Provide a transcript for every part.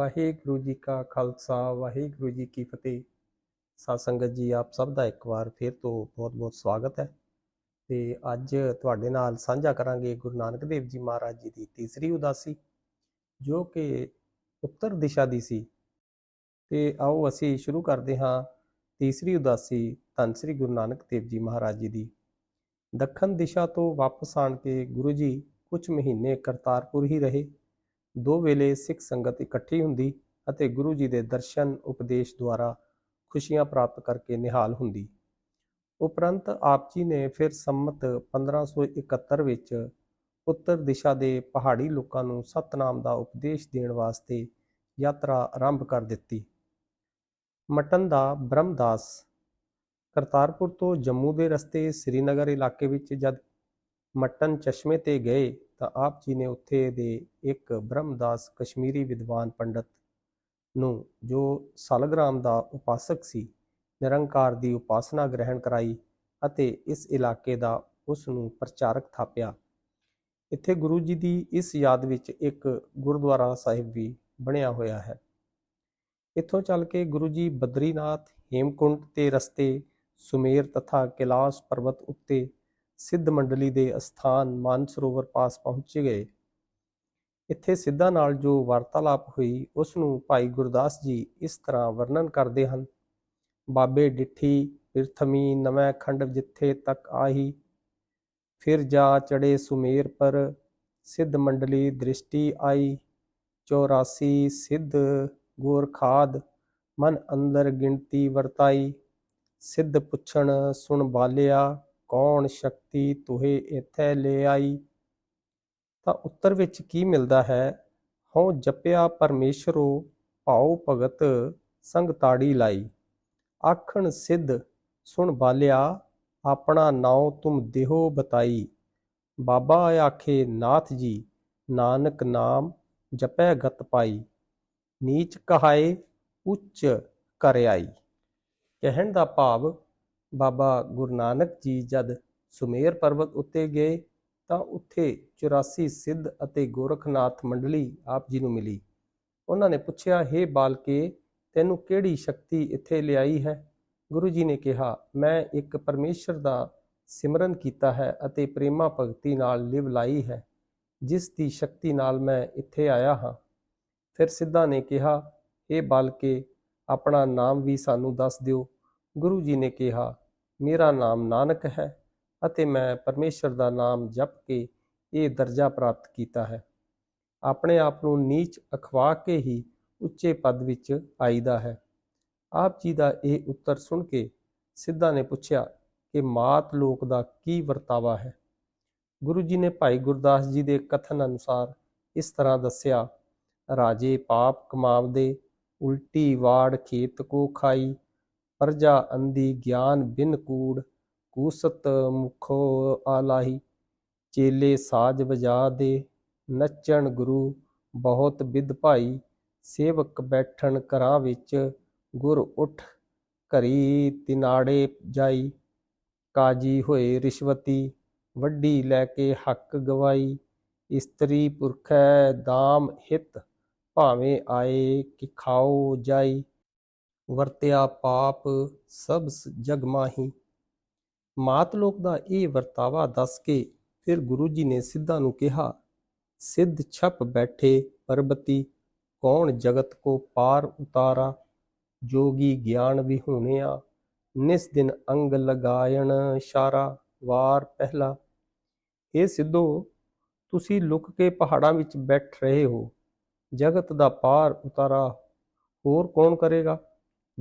ਵਾਹਿਗੁਰੂ ਜੀ ਕਾ ਖਾਲਸਾ, ਵਾਹਿਗੁਰੂ ਜੀ ਕੀ ਫਤਿਹ। ਸਾਧ ਸੰਗਤ ਜੀ, ਆਪ ਸਭ ਦਾ ਇੱਕ ਵਾਰ ਫਿਰ ਤੋਂ ਬਹੁਤ-ਬਹੁਤ ਸਵਾਗਤ ਹੈ। ਤੇ ਅੱਜ ਤੁਹਾਡੇ ਨਾਲ ਸਾਂਝਾ ਕਰਾਂਗੇ ਗੁਰੂ ਨਾਨਕ ਦੇਵ ਜੀ ਮਹਾਰਾਜ ਜੀ ਦੀ ਤੀਸਰੀ ਉਦਾਸੀ, ਜੋ ਕਿ ਉੱਤਰ ਦਿਸ਼ਾ ਦੀ ਸੀ। ਤੇ ਆਓ ਅਸੀਂ ਸ਼ੁਰੂ ਕਰਦੇ ਹਾਂ ਤੀਸਰੀ ਉਦਾਸੀ ਧੰਨ ਸ੍ਰੀ ਗੁਰੂ ਨਾਨਕ ਦੇਵ ਜੀ ਮਹਾਰਾਜ ਜੀ ਦੀ। ਦੱਖਣ ਦਿਸ਼ਾ ਤੋਂ ਵਾਪਸ ਆਣ ਕੇ ਗੁਰੂ ਜੀ ਕੁਝ ਮਹੀਨੇ ਕਰਤਾਰਪੁਰ ਹੀ ਰਹੇ। ਦੋ ਵੇਲੇ ਸਿੱਖ ਸੰਗਤ ਇਕੱਠੀ ਹੁੰਦੀ ਅਤੇ ਗੁਰੂ ਜੀ ਦੇ ਦਰਸ਼ਨ ਉਪਦੇਸ਼ ਦੁਆਰਾ ਖੁਸ਼ੀਆਂ ਪ੍ਰਾਪਤ ਕਰਕੇ ਨਿਹਾਲ ਹੁੰਦੀ। ਉਪਰੰਤ ਆਪ ਜੀ ਨੇ ਫਿਰ ਸੰਮਤ 1571 ਵਿੱਚ ਉੱਤਰ ਦਿਸ਼ਾ ਦੇ ਪਹਾੜੀ ਲੋਕਾਂ ਨੂੰ ਸਤਨਾਮ ਦਾ ਉਪਦੇਸ਼ ਦੇਣ ਵਾਸਤੇ ਯਾਤਰਾ ਆਰੰਭ ਕਰ ਦਿੱਤੀ। ਮਟਨ ਦਾ ਬ੍ਰਹਮਦਾਸ ਕਰਤਾਰਪੁਰ ਤੋਂ ਜੰਮੂ ਦੇ ਰਸਤੇ ਸ੍ਰੀਨਗਰ ਇਲਾਕੇ ਵਿੱਚ ਜਦ ਮਟਨ ਚਸ਼ਮੇ ਤੇ ਗਏ ਤਾਂ ਆਪ ਜੀ ਨੇ ਉੱਥੇ ਦੇ ਇੱਕ ਬ੍ਰਹਮਦਾਸ ਕਸ਼ਮੀਰੀ ਵਿਦਵਾਨ ਪੰਡਤ ਨੂੰ, ਜੋ ਸਾਲਗ੍ਰਾਮ ਦਾ ਉਪਾਸਕ ਸੀ, ਨਿਰੰਕਾਰ ਦੀ ਉਪਾਸਨਾ ਗ੍ਰਹਿਣ ਕਰਾਈ ਅਤੇ ਇਸ ਇਲਾਕੇ ਦਾ ਉਸ ਨੂੰ ਪ੍ਰਚਾਰਕ ਥਾਪਿਆ। ਇੱਥੇ ਗੁਰੂ ਜੀ ਦੀ ਇਸ ਯਾਦ ਵਿੱਚ ਇੱਕ ਗੁਰਦੁਆਰਾ ਸਾਹਿਬ ਵੀ ਬਣਿਆ ਹੋਇਆ ਹੈ। ਇੱਥੋਂ ਚੱਲ ਕੇ ਗੁਰੂ ਜੀ ਬਦਰੀਨਾਥ, ਹੇਮਕੁੰਟ ਤੇ ਰਸਤੇ, ਸੁਮੇਰ ਤਥਾ ਕੈਲਾਸ਼ ਪਰਬਤ ਉੱਤੇ ਸਿੱਧ ਮੰਡਲੀ ਦੇ ਅਸਥਾਨ ਮਾਨਸਰੋਵਰ ਪਾਸ ਪਹੁੰਚ ਗਏ। ਇੱਥੇ ਸਿੱਧਾ ਨਾਲ ਜੋ ਵਾਰਤਾਲਾਪ ਹੋਈ ਉਸ ਨੂੰ ਭਾਈ ਗੁਰਦਾਸ ਜੀ ਇਸ ਤਰ੍ਹਾਂ ਵਰਣਨ ਕਰਦੇ ਹਨ। ਬਾਬੇ ਡਿੱਠੀ ਪਿਰਥਮੀ ਨਵੇਂ ਖੰਡ ਜਿੱਥੇ ਤੱਕ ਆਹੀ, ਫਿਰ ਜਾ ਚੜੇ ਸੁਮੇਰ ਪਰ ਸਿੱਧ ਮੰਡਲੀ ਦ੍ਰਿਸ਼ਟੀ ਆਈ। 84 ਸਿੱਧ ਗੋਰਖਾਦ ਮਨ ਅੰਦਰ ਗਿਣਤੀ ਵਰਤਾਈ। ਸਿੱਧ ਪੁੱਛਣ ਸੁਣ ਬਾਲਿਆ ਕੌਣ ਸ਼ਕਤੀ ਤੁਹੇ ਇੱਥੇ ਲੈ ਆਈ? ਤਾਂ ਉੱਤਰ ਵਿੱਚ ਕੀ ਮਿਲਦਾ ਹੈ? ਹਉ ਜਪਿਆ ਪਰਮੇਸ਼ਰੋ, ਭਾਉ ਭਗਤ ਸੰਗ ਤਾੜੀ ਲਾਈ। ਆਖਣ ਸਿੱਧ, ਸੁਣ ਬਾਲਿਆ, ਆਪਣਾ ਨਾਉ ਤੁਮ ਦੇਹੋ ਬਤਾਈ। ਬਾਬਾ ਆਖੇ, ਨਾਥ ਜੀ, ਨਾਨਕ ਨਾਮ ਜਪੈ ਗਤ ਪਾਈ। ਨੀਚ ਕਹਾਏ, ਉੱਚ ਕਰ ਆਈ। ਕਹਿਣ ਦਾ ਭਾਵ ਬਾਬਾ ਗੁਰੂ ਨਾਨਕ ਜੀ ਜਦ ਸੁਮੇਰ ਪਰਬਤ ਉੱਤੇ ਗਏ ਤਾਂ ਉੱਥੇ 84 ਸਿੱਧ ਅਤੇ ਗੋਰਖਨਾਥ ਮੰਡਲੀ ਆਪ ਜੀ ਨੂੰ ਮਿਲੀ। ਉਹਨਾਂ ਨੇ ਪੁੱਛਿਆ हे ਬਾਲਕੇ, ਤੈਨੂੰ ਕਿਹੜੀ ਸ਼ਕਤੀ ਇੱਥੇ ਲਿਆਈ ਹੈ? ਗੁਰੂ ਜੀ ਨੇ ਕਿਹਾ, ਮੈਂ ਇੱਕ ਪਰਮੇਸ਼ਰ ਦਾ ਸਿਮਰਨ ਕੀਤਾ ਹੈ ਅਤੇ ਪ੍ਰੇਮਾ ਭਗਤੀ ਨਾਲ ਲਿਵ ਲਾਈ ਹੈ, ਜਿਸ ਦੀ ਸ਼ਕਤੀ ਨਾਲ ਮੈਂ ਇੱਥੇ ਆਇਆ ਹਾਂ। ਫਿਰ ਸਿੱਧਾ ਨੇ ਕਿਹਾ हे ਬਾਲਕੇ, ਆਪਣਾ ਨਾਮ ਵੀ ਸਾਨੂੰ ਦੱਸ ਦਿਓ ਗੁਰੂ ਜੀ ਨੇ ਕਿਹਾ, ਮੇਰਾ ਨਾਮ ਨਾਨਕ ਹੈ ਅਤੇ ਮੈਂ ਪਰਮੇਸ਼ਰ ਦਾ ਨਾਮ ਜਪ ਕੇ ਇਹ ਦਰਜਾ ਪ੍ਰਾਪਤ ਕੀਤਾ ਹੈ। ਆਪਣੇ ਆਪ ਨੂੰ ਨੀਚ ਅਖਵਾ ਕੇ ਹੀ ਉੱਚੇ ਪਦ ਵਿੱਚ ਆਈਦਾ ਹੈ। ਆਪ ਜੀ ਦਾ ਇਹ ਉੱਤਰ ਸੁਣ ਕੇ ਸਿੱਧਾ ਨੇ ਪੁੱਛਿਆ ਕਿ ਮਾਤ ਲੋਕ ਦਾ ਕੀ ਵਰਤਾਵਾ ਹੈ? ਗੁਰੂ ਜੀ ਨੇ ਭਾਈ ਗੁਰਦਾਸ ਜੀ ਦੇ ਕਥਨ ਅਨੁਸਾਰ ਇਸ ਤਰ੍ਹਾਂ ਦੱਸਿਆ, ਰਾਜੇ ਪਾਪ ਕਮਾਵਦੇ, ਉਲਟੀ ਵਾੜ ਖੇਤ ਕੋ ਖਾਈ ਪਰਜਾ ਅੰਦੀ ਗਿਆਨ ਬਿਨ ਕੂੜ, ਕੂਸਤ ਮੁਖੋ ਆਲਾਹੀ, ਚੇਲੇ ਸਾਜ ਵਜਾ ਦੇ, ਨੱਚਣ ਗੁਰੂ ਬਹੁਤ ਵਿਦ ਭਾਈ, ਸੇਵਕ ਬੈਠਣ ਘਰਾਂ ਵਿੱਚ ਗੁਰ ਉਠ ਘਰੀ ਤਿਨਾੜੇ ਜਾਈ, ਕਾਜੀ ਹੋਏ ਰਿਸ਼ਵਤੀ, ਵੱਡੀ ਲੈ ਕੇ ਹੱਕ ਗਵਾਈ, ਇਸਤਰੀ ਪੁਰਖੈ ਦਾਮ ਹਿਤ ਭਾਵੇਂ ਆਏ ਕਿ ਖਾਓ ਜਾਈ। ਵਰਤਿਆ ਪਾਪ ਸਭ ਜਗ ਮਾਹੀ। ਮਾਤ ਲੋਕ ਦਾ ਇਹ ਵਰਤਾਵਾ ਦੱਸ ਕੇ ਫਿਰ ਗੁਰੂ ਜੀ ਨੇ ਸਿੱਧਾ ਨੂੰ ਕਿਹਾ, ਸਿੱਧ ਛਪ ਬੈਠੇ ਪਰਬਤੀ, ਕੌਣ ਜਗਤ ਕੋ ਪਾਰ ਉਤਾਰਾ? ਜੋਗੀ ਗਿਆਨ ਵਿਹੂਣਿਆ, ਨਿਸ ਦਿਨ ਅੰਗ ਲਗਾਇਣ ਇਸ਼ਾਰਾ ਵਾਰ ਪਹਿਲਾ। ਇਹ ਸਿੱਧੋ, ਤੁਸੀਂ ਲੁਕ ਕੇ ਪਹਾੜਾਂ ਵਿੱਚ ਬੈਠ ਰਹੇ ਹੋ, ਜਗਤ ਦਾ ਪਾਰ ਉਤਾਰਾ, ਹੋਰ ਕੌਣ ਕਰੇਗਾ?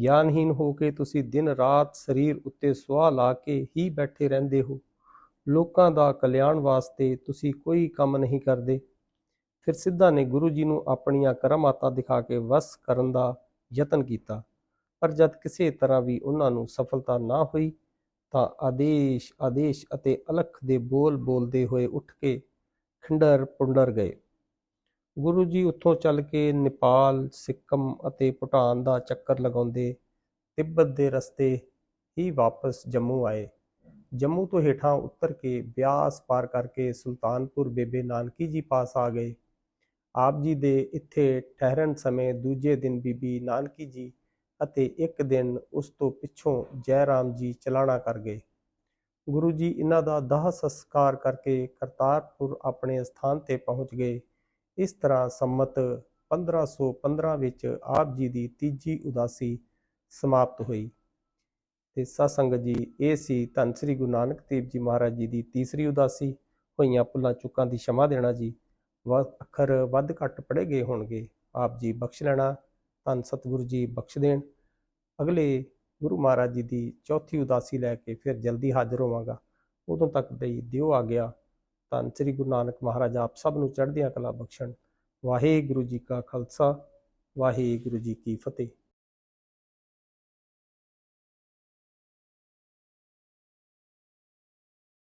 ਗਿਆਨਹੀਨ ਹੋ ਕੇ ਤੁਸੀਂ ਦਿਨ ਰਾਤ ਸਰੀਰ ਉੱਤੇ ਸੁਆਹ ਲਾ ਕੇ ਹੀ ਬੈਠੇ ਰਹਿੰਦੇ ਹੋ। ਲੋਕਾਂ ਦਾ ਕਲਿਆਣ ਵਾਸਤੇ ਤੁਸੀਂ ਕੋਈ ਕੰਮ ਨਹੀਂ ਕਰਦੇ। ਫਿਰ ਸਿੱਧਾ ਨੇ ਗੁਰੂ ਜੀ ਨੂੰ ਆਪਣੀਆਂ ਕਰਮਾਤਾਂ ਦਿਖਾ ਕੇ ਵਸ ਕਰਨ ਦਾ ਯਤਨ ਕੀਤਾ। ਪਰ ਜਦ ਕਿਸੇ ਤਰ੍ਹਾਂ ਵੀ ਉਹਨਾਂ ਨੂੰ ਸਫਲਤਾ ਨਾ ਹੋਈ, ਤਾਂ ਆਦੇਸ਼ ਆਦੇਸ਼ ਅਤੇ ਅਲਖ ਦੇ ਬੋਲ ਬੋਲਦੇ ਹੋਏ ਉੱਠ ਕੇ ਖੰਡਰ ਪੁੰਡਰ ਗਏ। ਗੁਰੂ ਜੀ ਉੱਥੋਂ ਚੱਲ ਕੇ ਨੇਪਾਲ, ਸਿੱਕਮ ਅਤੇ ਭੂਟਾਨ ਦਾ ਚੱਕਰ ਲਗਾਉਂਦੇ ਤਿੱਬਤ ਦੇ ਰਸਤੇ ਹੀ ਵਾਪਸ ਜੰਮੂ ਆਏ। ਜੰਮੂ ਤੋਂ ਹੇਠਾਂ ਉਤਰ ਕੇ ਬਿਆਸ ਪਾਰ ਕਰਕੇ ਸੁਲਤਾਨਪੁਰ ਬੇਬੇ ਨਾਨਕੀ ਜੀ ਪਾਸ ਆ ਗਏ। ਆਪ ਜੀ ਦੇ ਇੱਥੇ ਠਹਿਰਨ ਸਮੇਂ ਦੂਜੇ ਦਿਨ ਬੀਬੀ ਨਾਨਕੀ ਜੀ ਅਤੇ ਇੱਕ ਦਿਨ ਉਸ ਤੋਂ ਪਿੱਛੋਂ ਜੈ ਰਾਮ ਜੀ ਚਲਾਣਾ ਕਰ ਗਏ। ਗੁਰੂ ਜੀ ਇਹਨਾਂ ਦਾ ਦਾਹ ਸੰਸਕਾਰ ਕਰਕੇ ਕਰਤਾਰਪੁਰ ਆਪਣੇ ਸਥਾਨ ਤੇ ਪਹੁੰਚ ਗਏ। ਇਸ ਤਰ੍ਹਾਂ ਸੰਮਤ 1515 ਵਿੱਚ ਆਪ ਜੀ ਦੀ ਤੀਜੀ ਉਦਾਸੀ ਸਮਾਪਤ ਹੋਈ। ਤੇ ਸੰਗਤ ਜੀ, ਇਹ ਸੀ ਧੰਨ ਸ੍ਰੀ ਗੁਰੂ ਨਾਨਕ ਦੇਵ ਜੀ ਮਹਾਰਾਜ ਜੀ ਦੀ ਤੀਸਰੀ ਉਦਾਸੀ। ਹੋਈਆਂ ਭੁੱਲਾਂ ਚੁੱਕਾਂ ਦੀ ਸ਼ਮਾ ਦੇਣਾ ਜੀ। ਅੱਖਰ ਵੱਧ ਘੱਟ ਪੜੇ ਗਏ ਹੋਣਗੇ। ਆਪ ਜੀ ਬਖਸ਼ ਲੈਣਾ, ਧੰਨ ਸਤਿਗੁਰੂ ਜੀ ਬਖਸ਼ ਦੇਣ। ਅਗਲੇ ਗੁਰੂ ਮਹਾਰਾਜ ਜੀ ਦੀ ਚੌਥੀ ਉਦਾਸੀ ਲੈ ਕੇ ਫਿਰ ਜਲਦੀ ਹਾਜ਼ਰ ਹੋਵਾਂਗਾ। ਉਦੋਂ ਤੱਕ ਬਈ ਦਿਓ ਆ ਗਿਆ ਧੰਨ ਸ੍ਰੀ ਗੁਰੂ ਨਾਨਕ ਮਹਾਰਾਜ ਆਪ ਸਭ ਨੂੰ ਚੜ੍ਹਦੀਆਂ ਕਲਾ ਬਖਸ਼ਣ। ਵਾਹਿਗੁਰੂ ਜੀ ਕਾ ਖਾਲਸਾ, ਵਾਹਿਗੁਰੂ ਜੀ ਕੀ ਫਤਿਹ।